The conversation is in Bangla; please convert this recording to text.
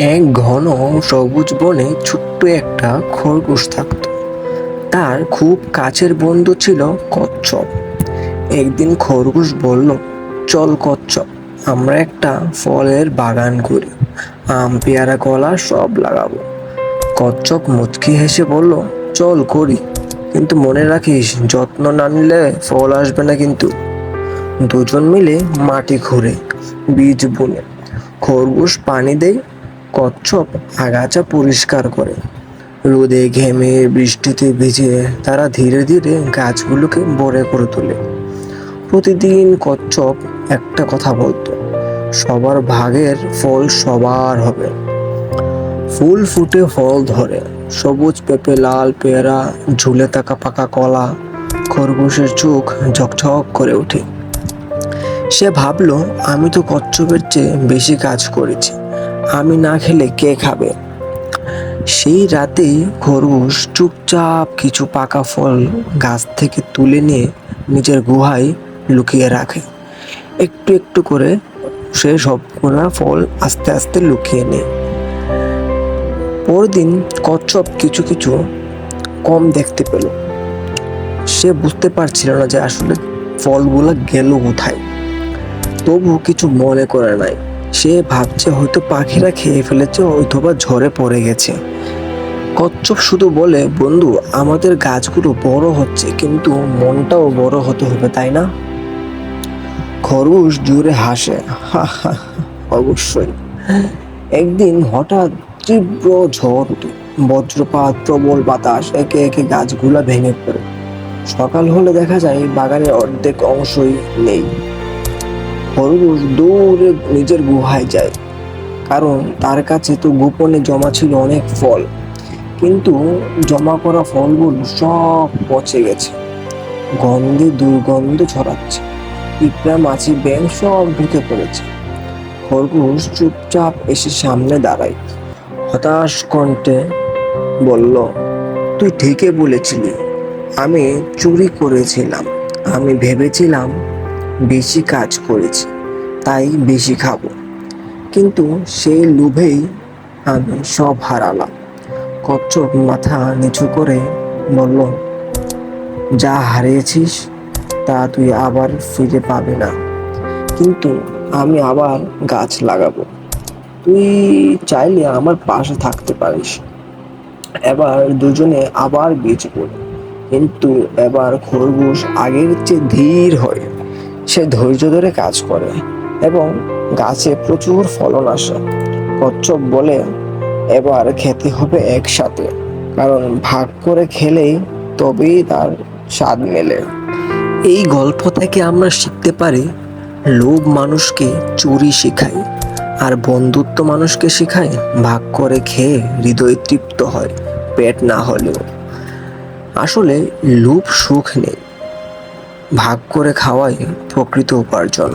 এক ঘন সবুজ বনে ছোট্ট একটা খরগোশ থাকত। তার খুব কাছের বন্ধু ছিল কচ্ছপ। একদিন খরগোশ বলল, চল কচ্ছপ, আমরা একটা ফলের বাগান করি, আম, পেয়ারা, কলা সব লাগাবো। কচ্ছপ মুচকি হেসে বলল, চল করি, কিন্তু মনে রাখিস, যত্ন না নিলে ফল আসবে না কিন্তু। দুজন মিলে মাটি খুঁড়ে, বীজ বুনে, খরগোশ পানি দেয় কচ্ছপ আগাছা পরিষ্কার করে। রোদে ঘেমে বৃষ্টিতে ভিজে তারা ধীরে ধীরে গাছগুলোকে বড় করে তোলে। প্রতিদিন কচ্ছপ একটা কথা বলতো, সবার ভাগের ফল সবার হবে। ফুল ফুটে ফল ধরে, সবুজ পেঁপে, লাল পেয়ারা, ঝুলে থাকা পাকা কলা, খরগোশের চোখ ঝকঝক করে ওঠে। সে ভাবলো, আমি তো কচ্ছপের চেয়ে বেশি কাজ করেছি। আমি না খেলে কে খাবে? সেই রাতেই খরগোশ চুপচাপ কিছু পাকা ফল গাছ থেকে তুলে নিয়ে নিজের গুহায় লুকিয়ে রাখে। একটু একটু করে সে সবগুলা ফল আস্তে আস্তে লুকিয়ে নেয়। পরদিন কচ্ছপ কিছু কিছু কম দেখতে পেল। সে বুঝতে পারছিল না যে আসলে ফলগুলো গেল কোথায়। তবু কিছু মনে করে নাই। সে ভাবছে হয়তো পাখিরা খেয়ে ফেলেছে, অথবা ঝড়ে পড়ে গেছে। কচ্ছপ শুধু বলে, বন্ধু, আমাদের গাছগুলো বড় হচ্ছে, কিন্তু মনটাও বড় হতে হবে, তাই না? খরগোশ জোরে হাসে অবশ্যই। একদিন হঠাৎ তীব্র ঝড় ওঠে বজ্রপাত, প্রবল বাতাস, একে একে গাছগুলা ভেঙে পড়ে। সকাল হলে দেখা যায় বাগানের অর্ধেক অংশই নেই। খরগোশ দৌড়ে নিজের গুহায় যায়। কারণ তার কাছে তো গোপনে জমা ছিল অনেক ফল। কিন্তু জমা করা ফলগুলো সব পচে গেছে। গন্ধে দুর্গন্ধ ছড়াচ্ছে। পিঁপড়া, মাছি ব্যাং সব ঢুকে পড়েছে। খরগোশ চুপচাপ এসে সামনে দাঁড়ায়। হতাশ কণ্ঠে বলল, তুই ঠিকই বলেছিলি। আমি চুরি করেছিলাম। আমি ভেবেছিলাম বেশি কাজ করেছি, তাই বেশি খাব। কিন্তু সেই লোভেই আমি সব হারালাম। কচ্ছপ মাথা নিচু করে বলল, যা হারিয়েছিস, তা তুই আবার ফিরে পাবে না। কিন্তু আমি আবার গাছ লাগাবো। তুই চাইলে আমার পাশে থাকতে পারিস। এবার দুজনে আবার বীজ পড়ে কিন্তু এবার খরগোশ আগের চেয়ে ধীর হয়। সে ধৈর্য ধরে কাজ করে এবং গাছে প্রচুর ফলন আসে। কচ্ছপ বলে, এবার খেতে হবে একসাথে, কারণ ভাগ করে খেলেই তবেই তার স্বাদ মেলে। এই গল্প থেকে আমরা শিখতে পারি, লোভ মানুষকে চুরি শেখায়, আর বন্ধুত্ব মানুষকে শেখায় ভাগ করে খেয়ে হৃদয় তৃপ্ত হয়, পেট না হলেও। আসলে লোভ সুখ নেই। ভাগ করে খাওয়াই প্রকৃত উপার্জন।